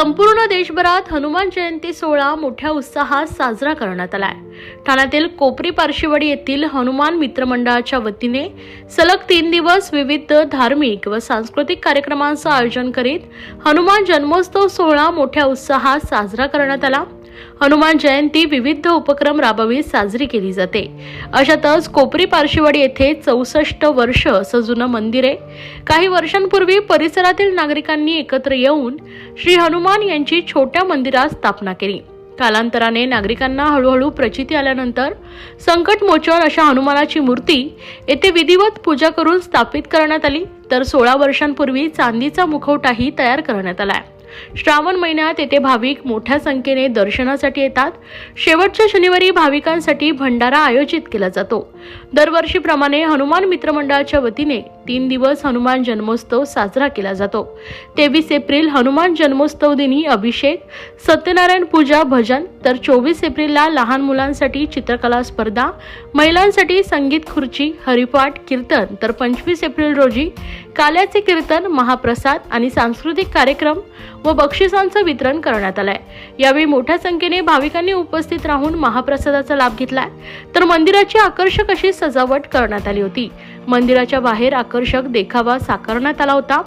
संपूर्ण देशभरात हनुमान जयंती सोहळा मोठ्या उत्साहात साजरा करण्यात आलाय. ठाण्यातील कोपरी पारशिवडी येथील हनुमान मित्र मंडळाच्या वतीने सलग तीन दिवस विविध धार्मिक व सांस्कृतिक कार्यक्रमांचं आयोजन करीत हनुमान जन्मोत्सव सोहळा मोठ्या उत्साहात साजरा करण्यात आला. हनुमान जयंती विविध उपक्रम राबवीत साजरी केली जाते. अशातच कोपरी पारशिवाडी येथे चौसष्ट वर्ष असं जुनं मंदिर आहे. काही वर्षांपूर्वी परिसरातील नागरिकांनी एकत्र येऊन श्री हनुमान यांची छोट्या मंदिरात स्थापना केली. कालांतराने नागरिकांना हळूहळू प्रचिती आल्यानंतर संकटमोचन अशा हनुमानाची मूर्ती येथे विधिवत पूजा करून स्थापित करण्यात आली. तर सोळा वर्षांपूर्वी चांदीचा मुखवटाही तयार करण्यात आला. आहे श्रावण महिन्यात येथे भाविक मोठ्या संख्येने दर्शनासाठी येतात. शेवटच्या शनिवारी भाविकांसाठी भंडारा आयोजित केला जातो. दरवर्षीप्रमाणे हनुमान मित्र मंडळाच्या वतीने तीन दिवस हनुमान जन्मोत्सव साजरा केला जातो. तेवीस एप्रिल हनुमान जन्मोत्सव दिनी अभिषेक सत्यनारायण पूजा भजन तर चोवीस एप्रिलला लहान मुलांसाठी चित्रकला स्पर्धा महिलांसाठी संगीत खुर्ची हरिपाठ कीर्तन तर पंचवीस एप्रिल रोजी काल्याचे कीर्तन महाप्रसाद आणि सांस्कृतिक कार्यक्रम व बक्षिसांचं वितरण करण्यात आलंय. यावेळी मोठ्या संख्येने भाविकांनी उपस्थित राहून महाप्रसादाचा लाभ घेतलाय. तर मंदिराची आकर्षक अशी सजावट करण्यात आली होती. मंदिराच्या बाहेर आकर्षक देखावा साकारण्यात आला होता.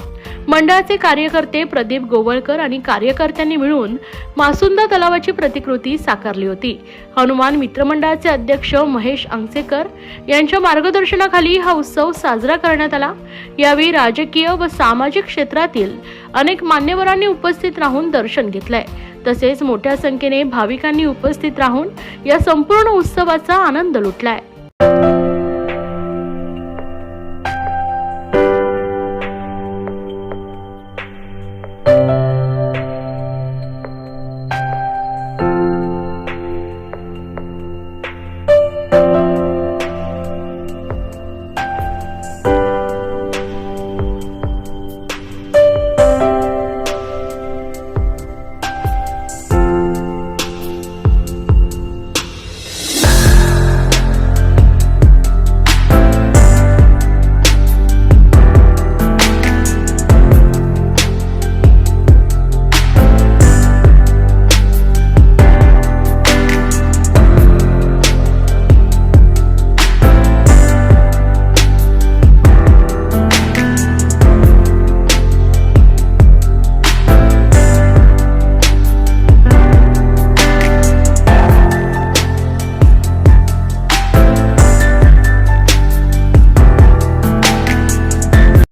मंडळाचे कार्यकर्ते प्रदीप गोवळकर आणि कार्यकर्त्यांनी मिळून मासुंदा तलावाची प्रतिकृती साकारली होती. हनुमान मित्रमंडळाचे अध्यक्ष महेश अंगसेकर यांच्या मार्गदर्शनाखाली हा उत्सव साजरा करण्यात आला. यावेळी राजकीय व सामाजिक क्षेत्रातील अनेक मान्यवरांनी उपस्थित राहून दर्शन घेतलंय. तसेच मोठ्या संख्येने भाविकांनी उपस्थित राहून या संपूर्ण उत्सवाचा आनंद लुटलाय.